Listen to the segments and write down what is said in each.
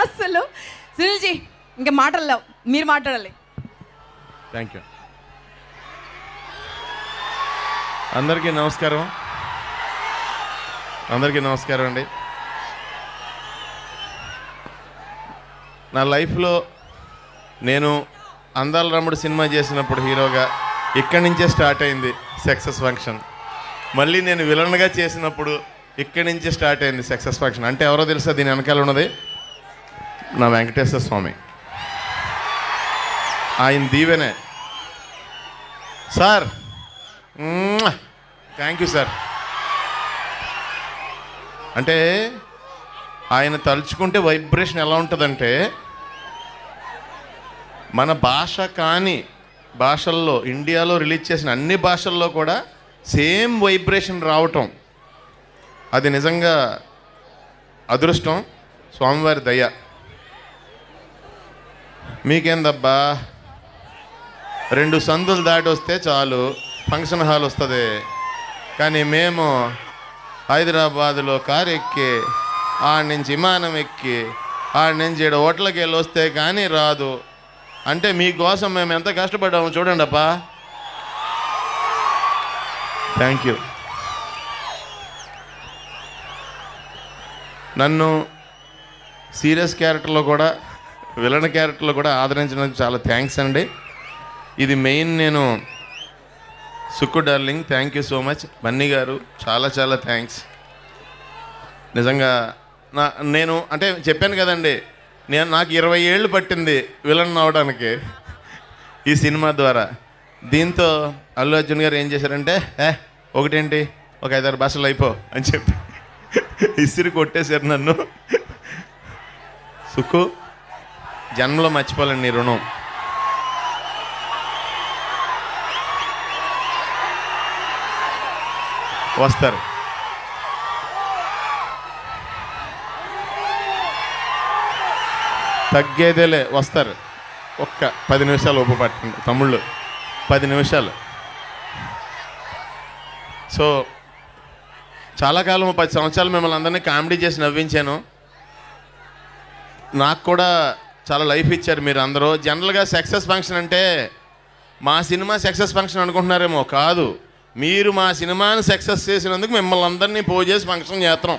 అసలు సునీల్జీ ఇంకా మాటలు మీరు మాట్లాడాలి. థ్యాంక్ యూ అందరికీ నమస్కారం. అందరికీ నమస్కారం అండి. నా లైఫ్లో నేను అందాల రాముడు సినిమా చేసినప్పుడు హీరోగా ఇక్కడి నుంచే స్టార్ట్ అయింది సక్సెస్ ఫంక్షన్. మళ్ళీ నేను విలన్గా చేసినప్పుడు ఇక్కడి నుంచి స్టార్ట్ అయింది సక్సెస్ ఫంక్షన్ అంటే ఎవరో తెలుసా దీని వెనకాల ఉన్నది? నా వెంకటేశ్వర స్వామి. ఆయన దీవెనే. సార్. Thank you sir. అంటే ఆయన తలుచుకుంటే వైబ్రేషన్ ఎలా ఉంటుందంటే మన భాష కాని భాషల్లో ఇండియాలో రిలీజ్ చేసిన అన్ని భాషల్లో కూడా సేమ్ వైబ్రేషన్ రావటం. అది నిజంగా అదృష్టం స్వామివారి దయ. మీకేందబ్బా? రెండు సందులు దాటి వస్తే చాలు ఫంక్షన్ హాల్ వస్తుంది. కానీ మేము హైదరాబాదులో కారు ఎక్కి ఆడ నుంచి విమానం ఎక్కి ఆడ నుంచి ఈడ హోటల్కి వెళ్ళి వస్తే కానీ రాదు. అంటే మీకోసం మేము ఎంత కష్టపడ్డామో చూడండి అప్పా థ్యాంక్ యూ నన్ను సీరియస్ క్యారెక్టర్లో కూడా విలన్ క్యారెక్టర్లో కూడా ఆదరించినందుకు చాలా థ్యాంక్స్ అండి. ఇది మెయిన్ నేను Sukku darling thank you so much Bunny గారు చాలా చాలా థ్యాంక్స్ నిజంగా నా నేను అంటే చెప్పాను కదండి నేను నాకు ఇరవై ఏళ్ళు పట్టింది విలన్ అవడానికి ఈ సినిమా ద్వారా. దీంతో అల్లు అర్జున్ గారు ఏం చేశారంటే ఏ ఒకటేంటి? ఒక ఐదారు భాషలు అయిపో అని చెప్పి. ఇసిరి కొట్టేశారు నన్ను. సుఖు జన్మలో మర్చిపోలేండి నీ రుణం. వస్తారు. తగ్గేదేలే వస్తారు. ఒక్క పది నిమిషాలు ఒప్పు పట్టండి. తమ్ముళ్ళు పది నిమిషాలు. సో చాలా కాలం పది సంవత్సరాలు మిమ్మల్ని అందరినీ కామెడీ చేసి నవ్వించాను. నాకు కూడా చాలా లైఫ్ ఇచ్చారు మీరు అందరూ జనరల్గా సక్సెస్ ఫంక్షన్ అంటే మా సినిమా సక్సెస్ ఫంక్షన్ అనుకుంటున్నారేమో కాదు. మీరు మా సినిమాని సక్సెస్ చేసినందుకు మిమ్మల్ని అందరినీ పో చేసి ఫంక్షన్ చేస్తున్నాం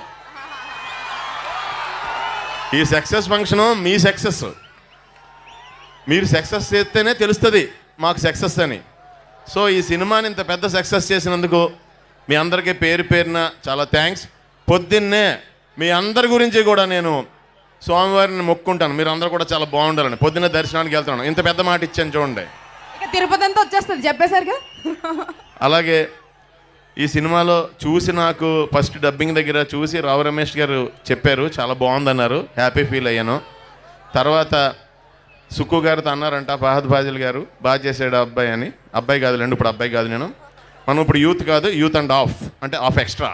ఈ సక్సెస్ ఫంక్షను మీ సక్సెస్. మీరు సక్సెస్ చేస్తేనే తెలుస్తుంది మాకు సక్సెస్ అని. సో ఈ సినిమాని ఇంత పెద్ద సక్సెస్ చేసినందుకు మీ అందరికీ పేరు పేరున చాలా థ్యాంక్స్ పొద్దున్నే మీ అందరి గురించి కూడా నేను స్వామివారిని మొక్కుంటాను. మీరు అందరూ కూడా చాలా బాగుండాలని. పొద్దున్నే దర్శనానికి వెళ్తున్నాను. ఇంత పెద్ద మాట ఇచ్చాను చూడండి. తిరుపతి అంతా వచ్చేస్తుంది చెప్పేసరిగా. అలాగే ఈ సినిమాలో చూసి నాకు ఫస్ట్ డబ్బింగ్ దగ్గర చూసి రావు రమేష్ గారు చెప్పారు. చాలా బాగుందన్నారు. హ్యాపీ ఫీల్ అయ్యాను. తర్వాత సుక్కు గారితో అన్నారంట ఫహద్ ఫాజిల్ గారు బాగా చేసాడు అబ్బాయి అని. అబ్బాయి కాదు లేండి ఇప్పుడు అబ్బాయి కాదు నేను. మనం ఇప్పుడు యూత్ కాదు యూత్ అండ్ ఆఫ్ అంటే ఆఫ్ ఎక్స్ట్రా.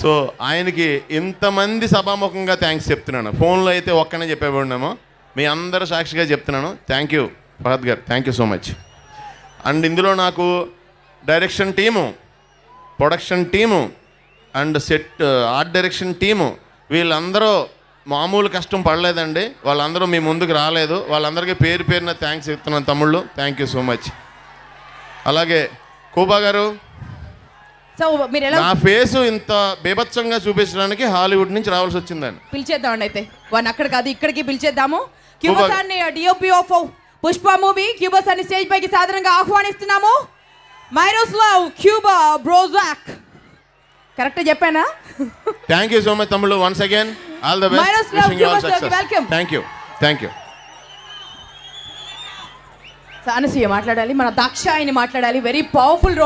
సో ఆయనకి ఇంతమంది సభాముఖంగా థ్యాంక్స్ చెప్తున్నాను. ఫోన్లో అయితే ఒక్కనే చెప్పేవాడినేమో. మీ అందరు సాక్షిగా చెప్తున్నాను. థ్యాంక్ యూ ఫహద్ గారు. Thank you so much and ఇందులో నాకు direction team production team and set art direction team వీళ్ళందరూ మామూలు కష్టం పడలేదండి. వాళ్ళందరూ మీ ముందుకు రాలేదు. వాళ్ళందరికీ పేరు పేరున థ్యాంక్స్ చెప్తున్నాను తమ్ముళ్ళు. థ్యాంక్ యూ సో మచ్ అలాగే కూబా గారు సో మీరు ఎలా నా ఫేసు ఇంత బీభత్సంగా చూపించడానికి హాలీవుడ్ నుంచి రావాల్సి వచ్చిందండి పిలిచేద్దామండి అయితే. వాడిని అక్కడ కాదు ఇక్కడికి పిలిచేద్దాము. క్యూబా Cuba- సార్ని DOP of Pushpa movie Kuba సార్ని స్టేజ్ పైకి సాధారణంగా ఆహ్వానిస్తున్నాము. Miroslaw Kuba Brozek. కరెక్ట్ చెప్పానా? థ్యాంక్ యూ సో మచ్ తమ్ముళ్ళు. Once again all the best Welcome. Thank you thank you Anasuya మాట్లాడాలి మన దక్ష మాట్లాడాలి. Very powerful role